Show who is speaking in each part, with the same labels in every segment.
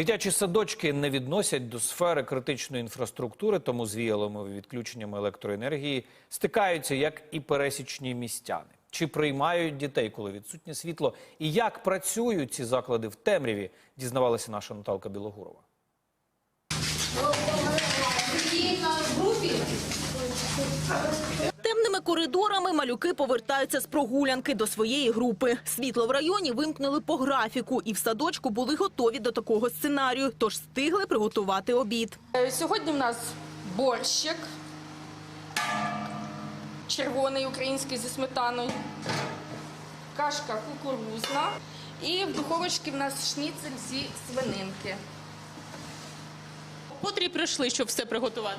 Speaker 1: Дитячі садочки не відносять до сфери критичної інфраструктури, тому з віяловими відключеннями електроенергії стикаються як і пересічні містяни. Чи приймають дітей, коли відсутнє світло, і як працюють ці заклади в темряві, дізнавалася наша Наталка Білогурова.
Speaker 2: Коридорами малюки повертаються з прогулянки до своєї групи. Світло в районі вимкнули по графіку, і в садочку були готові до такого сценарію, тож встигли приготувати обід.
Speaker 3: Е, Сьогодні в нас борщик, червоний український зі сметаною, кашка кукурузна і в духовочці в нас шніцель зі свининки.
Speaker 4: Котрі прийшли, щоб все приготувати?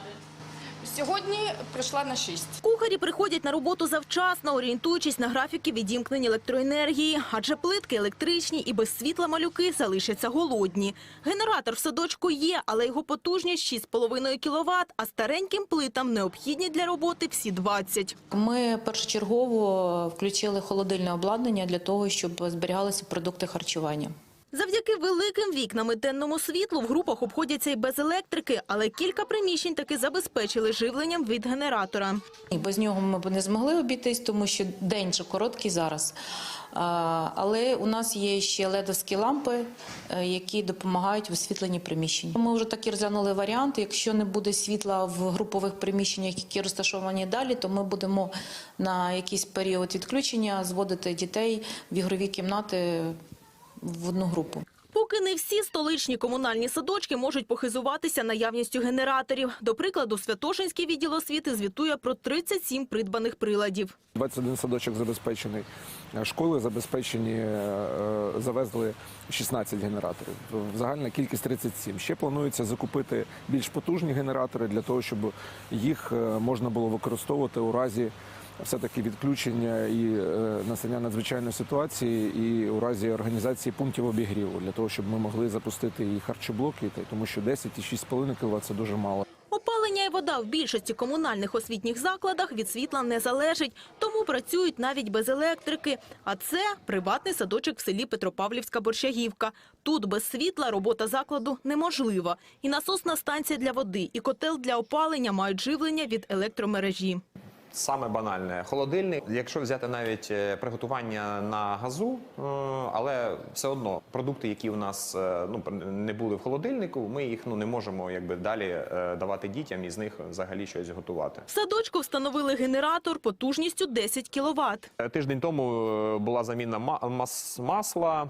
Speaker 3: Сьогодні прийшла на 6.
Speaker 2: Кухарі приходять на роботу завчасно, орієнтуючись на графіки відімкнення електроенергії, адже плитки електричні і без світла малюки залишаться голодні. Генератор в садочку є, але його потужність 6,5 кВт, а стареньким плитам необхідні для роботи всі 20.
Speaker 5: Ми першочергово включили холодильне обладнання для того, щоб зберігалися продукти харчування.
Speaker 2: Завдяки великим вікнам і денному світлу в групах обходяться і без електрики, але кілька приміщень таки забезпечили живленням від генератора.
Speaker 5: Без нього ми б не змогли обійтись, тому що день же короткий зараз. Але у нас є ще ледовські лампи, е, які допомагають в освітленні приміщень. Ми вже таки розглянули варіант. Якщо не буде світла в групових приміщеннях, які розташовані далі, то ми будемо на якийсь період відключення зводити дітей в ігрові кімнати в одну групу.
Speaker 2: Поки не всі столичні комунальні садочки можуть похизуватися наявністю генераторів. До прикладу, Святошинський відділ освіти звітує про 37 придбаних приладів.
Speaker 6: 21 садочок забезпечений. Школи забезпечені, е, е, завезли 16 генераторів. Загальна кількість 37. Ще планується закупити більш потужні генератори для того, щоб їх е, можна було використовувати у разі все-таки відключення і е, настання надзвичайної ситуації, і у разі організації пунктів обігріву, для того, щоб ми могли запустити і харчоблоки, тому що 10 і 6,5 кВт – це дуже мало.
Speaker 2: Опалення і вода в більшості комунальних освітніх закладах від світла не залежить, тому працюють навіть без електрики. А це приватний садочок в селі Петропавлівська Борщагівка. Тут без світла робота закладу неможлива. І насосна станція для води, і котел для опалення мають живлення від електромережі.
Speaker 7: Саме банальне холодильник. Якщо взяти навіть е, приготування на газу, е, але все одно продукти, які у нас е, ну не були в холодильнику, ми їх ну не можемо якби далі давати дітям і з них взагалі щось готувати.
Speaker 2: В садочку встановили генератор потужністю 10 кВт.
Speaker 7: Тиждень тому була заміна ма- мас- масла.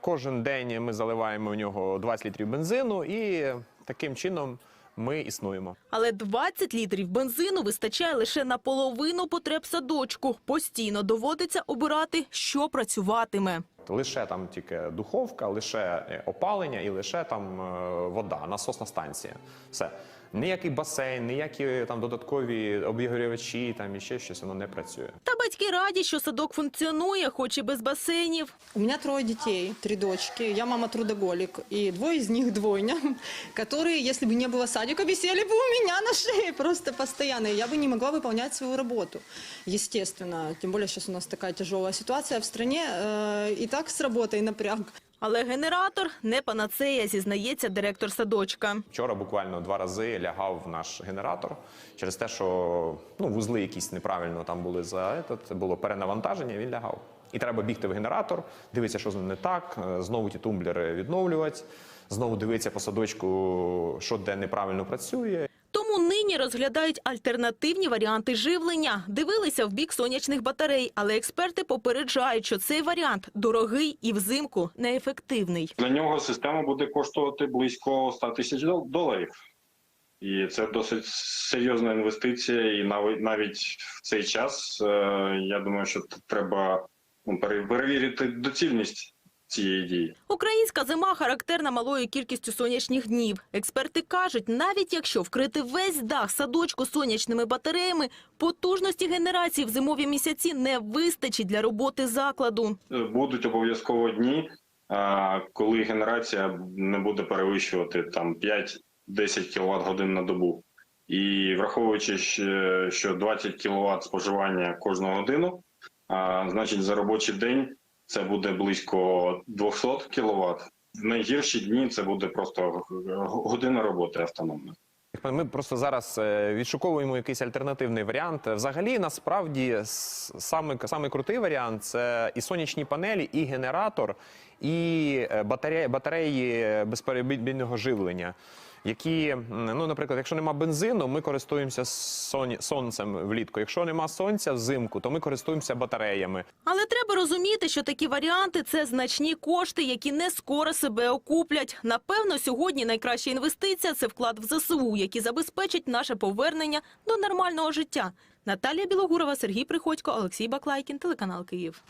Speaker 7: Кожен день ми заливаємо в нього 20 літрів бензину, і таким чином ми існуємо.
Speaker 2: Але 20 літрів бензину вистачає лише на половину потреб садочку. Постійно доводиться обирати, що працюватиме.
Speaker 7: Лише там тільки духовка, лише е, опалення і лише там е, вода, насосна станція. Все. Ніякий басейн, ніякі там додаткові обігрівачі, там і ще щось воно не працює.
Speaker 2: Та батьки раді, що садок функціонує, хоч і без басейнів.
Speaker 8: У меня трое детей, три дочки. Я мама трудоголик. И двое из них двойня, которые, если бы не было садика, висели бы у меня на шее просто постоянно. И я бы не могла выполнять свою работу, естественно. Тем более сейчас у нас такая тяжелая ситуация в стране. Э, И так с работой напряг.
Speaker 2: Але генератор не панацея, зізнається директор садочка.
Speaker 7: Вчора буквально два рази лягав наш генератор через те, що ну, вузли якісь неправильно там були за це було перенавантаження, він лягав. І треба бігти в генератор, дивитися, що з ним не так, е, знову ті тумблери відновлювати, знову дивитися по садочку, що де неправильно працює.
Speaker 2: Тому нині розглядають альтернативні варіанти живлення. Дивилися в бік сонячних батарей, але експерти попереджають, що цей варіант дорогий і взимку неефективний.
Speaker 9: Для нього система буде коштувати близько 100 тисяч доларів. І це досить серйозна інвестиція. І навіть навіть в цей час е, я думаю, що треба ну, перевірити доцільність цієї дії.
Speaker 2: Українська зима характерна малою кількістю сонячних днів. Експерти кажуть, навіть якщо вкрити весь дах садочку сонячними батареями, потужності генерації в зимові місяці не вистачить для роботи закладу.
Speaker 9: Е, Будуть обов'язково дні, коли генерація не буде перевищувати там 5-10 кВт годин на добу. І враховуючи, що 20 кВт споживання кожну годину, значить за робочий день це буде близько 200 кВт. в найгірші дні це буде просто година роботи автономна.
Speaker 7: Ми просто зараз е, відшуковуємо якийсь альтернативний варіант. Взагалі, насправді, саме крутий варіант це і сонячні панелі, і генератор, і е, батареї, батареї безперебійного живлення. Які, ну, наприклад, якщо нема бензину, ми користуємося соні- сонцем влітку. Якщо нема сонця взимку, то ми користуємося батареями.
Speaker 2: Але треба розуміти, що такі варіанти – це значні кошти, які не скоро себе окуплять. Напевно, сьогодні найкраща інвестиція – це вклад в ЗСУ, які забезпечать наше повернення до нормального життя. Наталія Білогурова, Сергій Приходько, Олексій Баклайкін, телеканал Київ.